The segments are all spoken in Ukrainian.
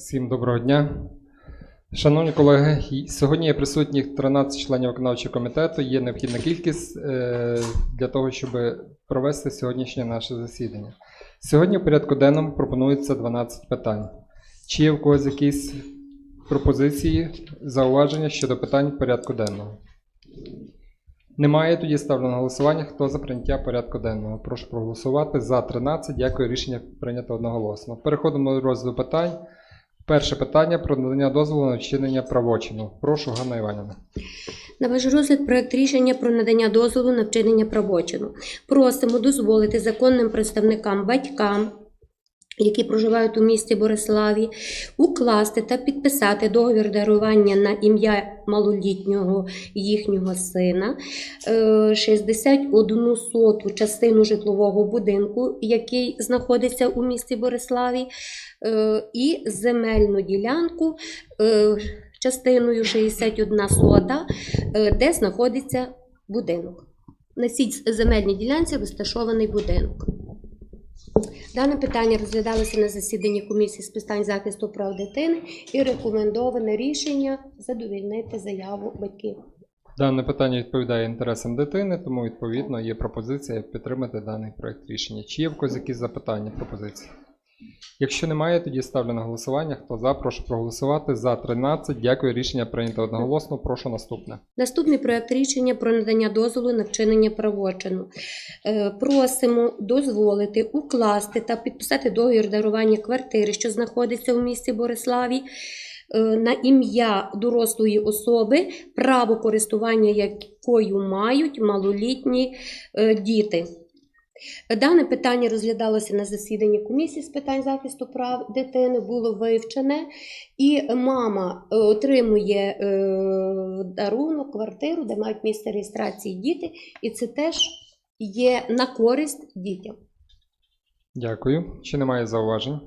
Всім доброго дня. Шановні колеги, сьогодні є присутніх 13 членів виконавчого комітету. Є необхідна кількість е, для того, щоб провести сьогоднішнє наше засідання. Сьогодні в порядку денному пропонується 12 питань. Чи є в когось якісь пропозиції, зауваження щодо питань порядку денного? Немає, тоді ставлю на голосування. Хто за прийняття порядку денного? Прошу проголосувати за 13. Дякую, рішення прийнято одноголосно. Переходимо до розгляду питань. Перше питання про надання дозволу на вчинення правочину. Прошу, Ганна Іванівна. На ваш розгляд проект рішення про надання дозволу на вчинення правочину. Просимо дозволити законним представникам батькам, які проживають у місті Бориславі, укласти та підписати договір дарування на ім'я малолітнього їхнього сина, е, 61 соту частину житлового будинку, який знаходиться у місті Бориславі, е, і земельну ділянку е, частиною 61 сота е, де знаходиться будинок. На цій земельній ділянці розташований будинок. Дане питання розглядалося на засіданні комісії з питань захисту прав дитини і рекомендоване рішення задовільнити заяву батьків. Дане питання відповідає інтересам дитини, тому відповідно є пропозиція підтримати даний проект рішення. Чи є в когось якісь запитання, пропозиції? Якщо немає, тоді ставлю на голосування. Хто за, прошу проголосувати. За 13. Дякую. Рішення прийнято одноголосно. Прошу наступне. Наступний проект рішення про надання дозволу на вчинення правочину. Е, Просимо дозволити укласти та підписати договір дарування квартири, що знаходиться у місті Бориславі, е, на ім'я дорослої особи, право користування якою мають малолітні е, діти. Дане питання розглядалося на засіданні комісії з питань захисту прав дитини, було вивчене, і мама е, отримує е, дарунок, квартиру, де мають місце реєстрації діти, і це теж є на користь дітям. Дякую. Чи немає зауважень?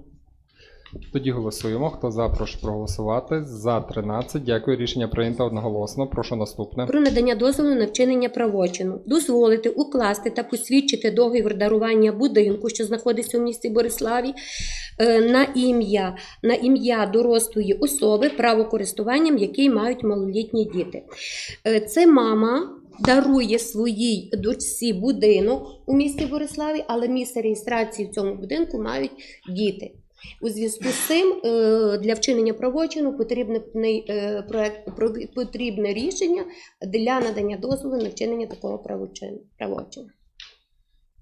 Тоді голосуємо. Хто за, прошу проголосувати. За 13. Дякую. Рішення прийнято одноголосно. Прошу наступне. Про надання дозволу на вчинення правочину. Дозволити укласти та посвідчити договір дарування будинку, що знаходиться у місті Бориславі, е, на ім'я на ім'я дорослої особи, право користуванням який мають малолітні діти. Е, Це мама. Дарує своїй дочці будинок у місті Бориславі, але місце реєстрації в цьому будинку мають діти. У зв'язку з цим е, для вчинення правочину потрібне е, проект про- потрібне рішення для надання дозволу на вчинення такого правочину.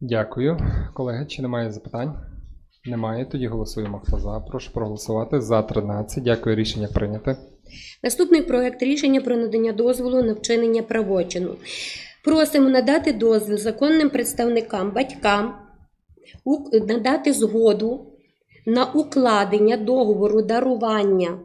Дякую. Колеги, чи немає запитань? Немає. Тоді голосуємо. Хто за, прошу проголосувати. За 13. Дякую. Рішення прийнято. Наступний проект рішення про надання дозволу на вчинення правочину. Просимо надати дозвіл законним представникам, батькам надати згоду на укладення договору дарування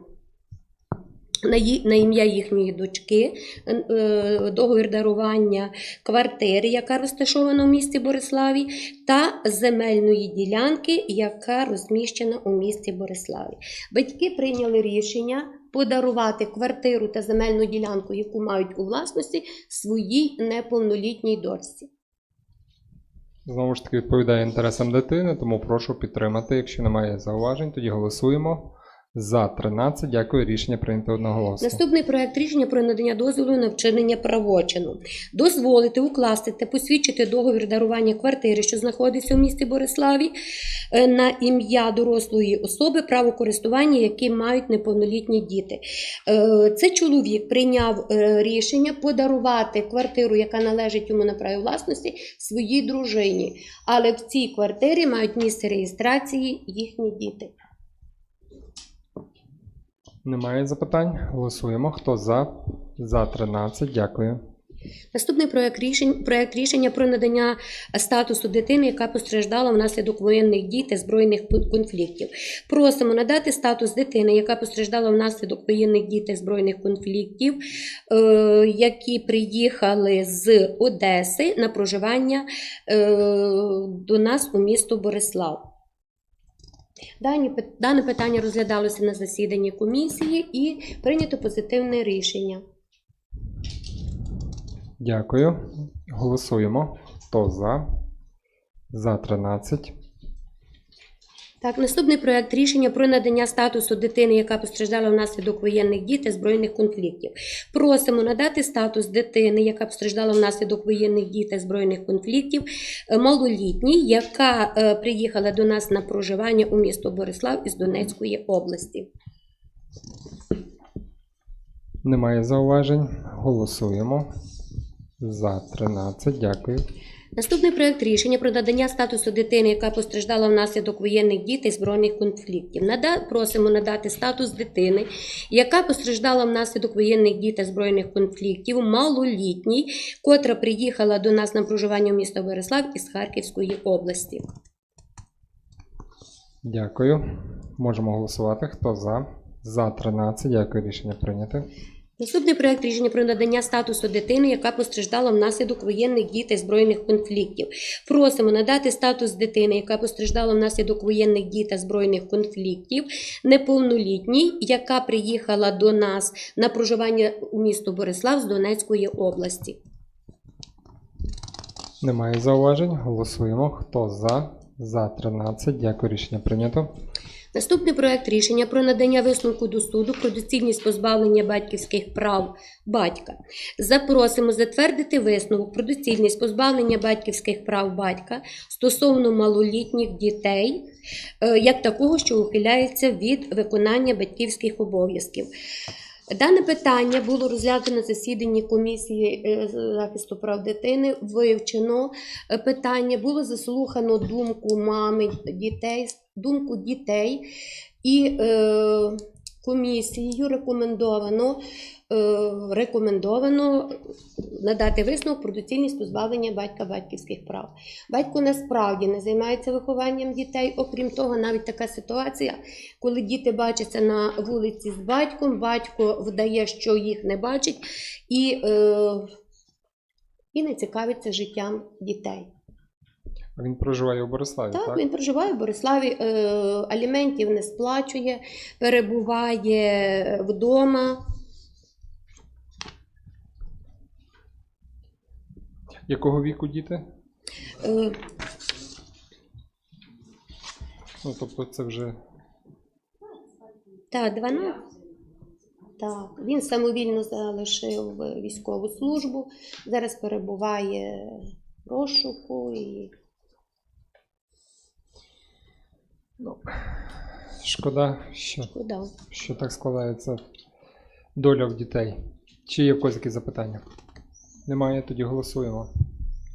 на, ім'я їхньої дочки, е, е, договір дарування квартири, яка розташована у місті Бориславі, та земельної ділянки, яка розміщена у місті Бориславі. Батьки прийняли рішення подарувати квартиру та земельну ділянку, яку мають у власності, своїй неповнолітній дочці. Знову ж таки, відповідає інтересам дитини, тому прошу підтримати. Якщо немає зауважень, тоді голосуємо. За 13. Дякую. Рішення прийнято одноголосно. Наступний проект рішення про надання дозволу на вчинення правочину. Дозволити укласти та посвідчити договір дарування квартири, що знаходиться у місті Бориславі, е, на ім'я дорослої особи, право користування, яким мають неповнолітні діти. Е, Це чоловік прийняв е, рішення подарувати квартиру, яка належить йому на праві власності, своїй дружині. Але в цій квартирі мають місце реєстрації їхні діти. Немає запитань. Голосуємо. Хто за? За 13. Дякую. Наступний проект рішення, проект рішення про надання статусу дитини, яка постраждала внаслідок воєнних дій та збройних конфліктів. Просимо надати статус дитини, яка постраждала внаслідок воєнних дій та збройних конфліктів, е, які приїхали з Одеси на проживання е, до нас у місто Борислав. Дане питання розглядалося на засіданні комісії і прийнято позитивне рішення. Дякую. Голосуємо. Хто за? За 13. Так, наступний проект рішення про надання статусу дитини, яка постраждала внаслідок воєнних дій та збройних конфліктів. Просимо надати статус дитини, яка постраждала внаслідок воєнних дій та збройних конфліктів, е, малолітній, яка е, приїхала до нас на проживання у місто Борислав із Донецької області. Немає зауважень. Голосуємо. За 13. Дякую. Наступний проект рішення про надання статусу дитини, яка постраждала внаслідок воєнних дій та збройних конфліктів. Нада... Просимо надати статус дитини, яка постраждала внаслідок воєнних дій та збройних конфліктів, малолітній, котра приїхала до нас на проживання в місто Борислав із Харківської області. Дякую. Можемо голосувати. Хто за? За 13. Дякую. Рішення прийнято. Наступний проект рішення про надання статусу дитини, яка постраждала внаслідок воєнних дій та збройних конфліктів. Просимо надати статус дитини, яка постраждала внаслідок воєнних дій та збройних конфліктів, неповнолітній, яка приїхала до нас на проживання у місто Борислав з Донецької області. Немає зауважень. Голосуємо. Хто за? За 13. Дякую. Рішення прийнято. Наступний проект рішення про надання висновку до суду про доцільність позбавлення батьківських прав батька. Запросимо затвердити висновок про доцільність позбавлення батьківських прав батька стосовно малолітніх дітей, е, як такого, що ухиляється від виконання батьківських обов'язків. Дане питання було розглянуто на засіданні комісії е, захисту прав дитини. Вивчено е, питання, було заслухано думку мами дітей, думку дітей і е, комісією рекомендовано, е, рекомендовано надати висновок про доцільність позбавлення батька батьківських прав. Батько насправді не займається вихованням дітей. Окрім того, навіть така ситуація, коли діти бачаться на вулиці з батьком, батько вдає, що їх не бачить, і, е, і не цікавиться життям дітей. Він проживає у Бориславі, так? Так, він проживає в Бориславі, е, аліментів не сплачує, перебуває вдома. Якого віку діти? Е, Ну, тобто це вже та 12. Так, він самовільно залишив військову службу, зараз перебуває в розшуку і ну, шкода, що, Шкода. що так складається доля в дітей. Чи є в когось запитання? Немає, тоді голосуємо.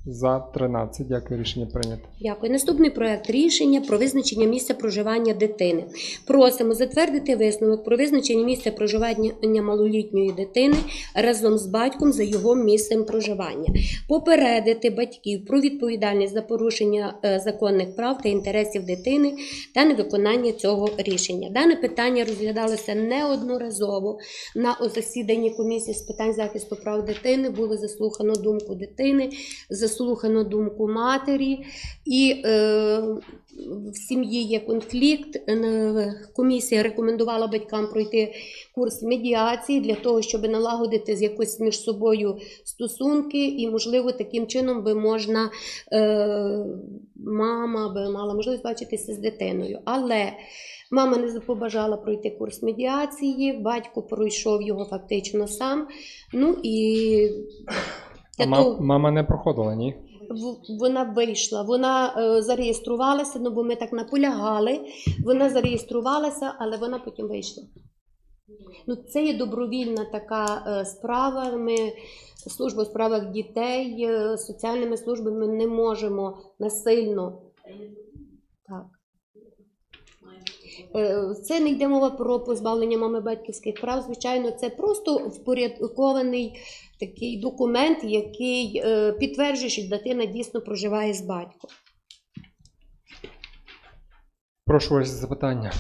За 13. Дякую, рішення прийнято. Дякую. Наступний проект рішення про визначення місця проживання дитини. Просимо затвердити висновок про визначення місця проживання малолітньої дитини разом з батьком за його місцем проживання. Попередити батьків про відповідальність за порушення е, законних прав та інтересів дитини та невиконання цього рішення. Дане питання розглядалося неодноразово на засіданні комісії з питань захисту прав дитини. Було заслухано думку дитини, заслухано думку матері, і е, в сім'ї є конфлікт. Е, Комісія рекомендувала батькам пройти курс медіації для того, щоб налагодити якось між собою стосунки, і, можливо, таким чином би можна е, мама би мала можливість бачитися з дитиною. Але Мама не побажала пройти курс медіації, батько пройшов його фактично сам. Ну і А для мама не проходила, ні? вона вийшла, вона е, зареєструвалася, ну бо ми так наполягали. Вона зареєструвалася, але вона потім вийшла. Ну, це є добровільна така е, справа. Ми служба у справах дітей, е, соціальними службами не можемо насильно. Так. Е, Це не йде мова про позбавлення мами батьківських прав. Звичайно, це просто впорядкований такий документ, який е, підтверджує, що дитина дійсно проживає з батьком. Прошу ваші запитання.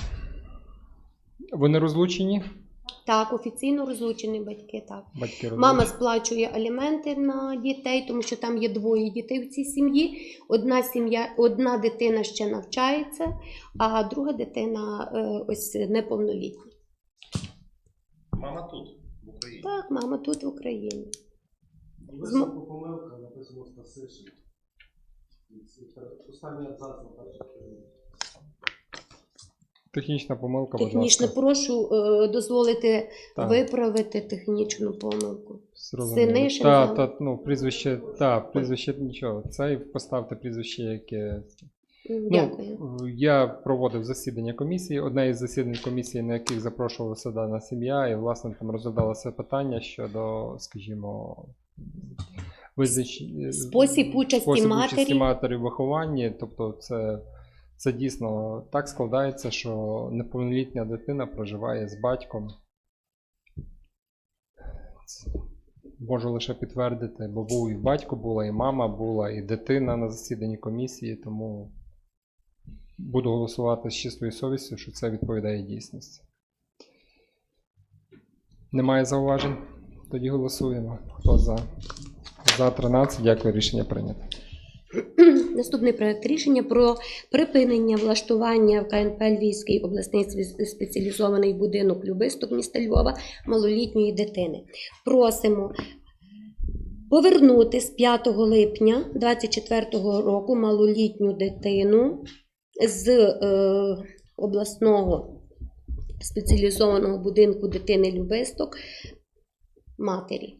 Вони розлучені? Так, офіційно розлучені батьки. Так. Батьки розлучені. Мама сплачує аліменти на дітей, тому що там є двоє дітей в цій сім'ї. Одна сім'я, одна дитина ще навчається, а друга дитина е, ось неповнолітня. Мама тут. Так, мама тут в Україні. Висновку помилка написано Стасишин. Останній абзац на першій сторінці. Технічна помилка, будь Технічно ласка. прошу е, дозволити Так. виправити технічну помилку. Зрозуміло. Синишин Та, за- та, ну, прізвище, та, прізвище нічого. Це і поставте прізвище, яке. М, Дякую. Ну, я проводив засідання комісії. Одне із засідань комісії, на яких запрошувалася дана сім'я, і власне там розглядалося питання щодо, скажімо, визнач- Спосіб участі спосіб матері. участі матері в вихованні. Тобто, це, це дійсно так складається, що неповнолітня дитина проживає з батьком. Можу лише підтвердити, бо був і батько була, і мама була, і дитина на засіданні комісії, тому буду голосувати з чистою совістю, що це відповідає дійсності. Немає зауважень? Тоді голосуємо. Хто за? За 13. Дякую, рішення прийнято. Наступний проект рішення про припинення влаштування в КНП Львівський обласний спеціалізований будинок Любисток міста Львова малолітньої дитини. Просимо повернути з 5 липня 2024 року малолітню дитину з е, обласного спеціалізованого будинку дитини Любисток матері.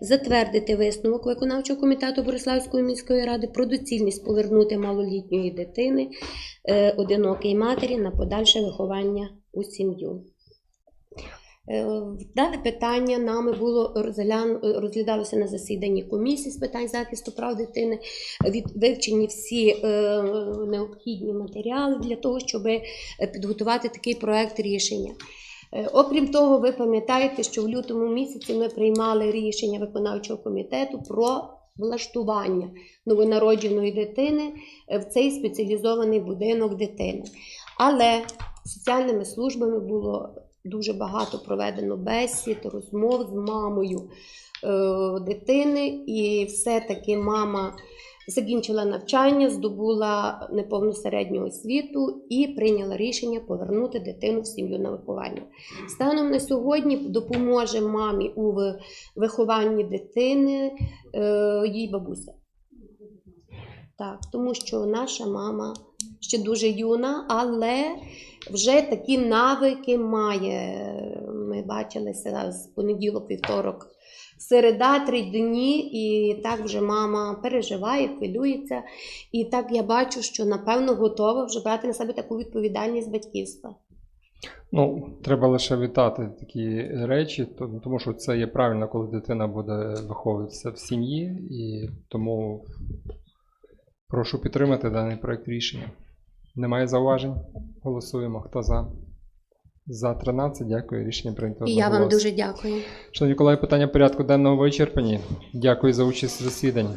Затвердити висновок виконавчого комітету Бориславської міської ради про доцільність повернути малолітньої дитини е, одинокій матері на подальше виховання у сім'ю. Е, Дане питання нами було розглядалося на засіданні комісії з питань захисту прав дитини. Від вивчені всі е, необхідні матеріали для того, щоб підготувати такий проект рішення. Е, Окрім того, ви пам'ятаєте, що в лютому місяці ми приймали рішення виконавчого комітету про влаштування новонародженої дитини е, в цей спеціалізований будинок дитини. Але соціальними службами було дуже багато проведено бесід, розмов з мамою е, дитини, і все-таки мама закінчила навчання, здобула неповну середню освіту і прийняла рішення повернути дитину в сім'ю на виховання. Станом на сьогодні допоможе мамі у вихованні дитини е, їй бабуся. Так, тому що наша мама ще дуже юна, але вже такі навики має. Ми бачилися з понеділок, вівторок, середа, три дні, і так вже мама переживає, хвилюється. І так я бачу, що напевно готова вже брати на себе таку відповідальність батьківства. Ну, треба лише вітати такі речі, тому що це є правильно, коли дитина буде виховуватися в сім'ї, і тому прошу підтримати даний проект рішення. Немає зауважень? Голосуємо. Хто за? За 13. Дякую. Рішення прийнято. І я вам дуже дякую. Шановні колеги, питання порядку денного вичерпані. Дякую за участь у засіданні.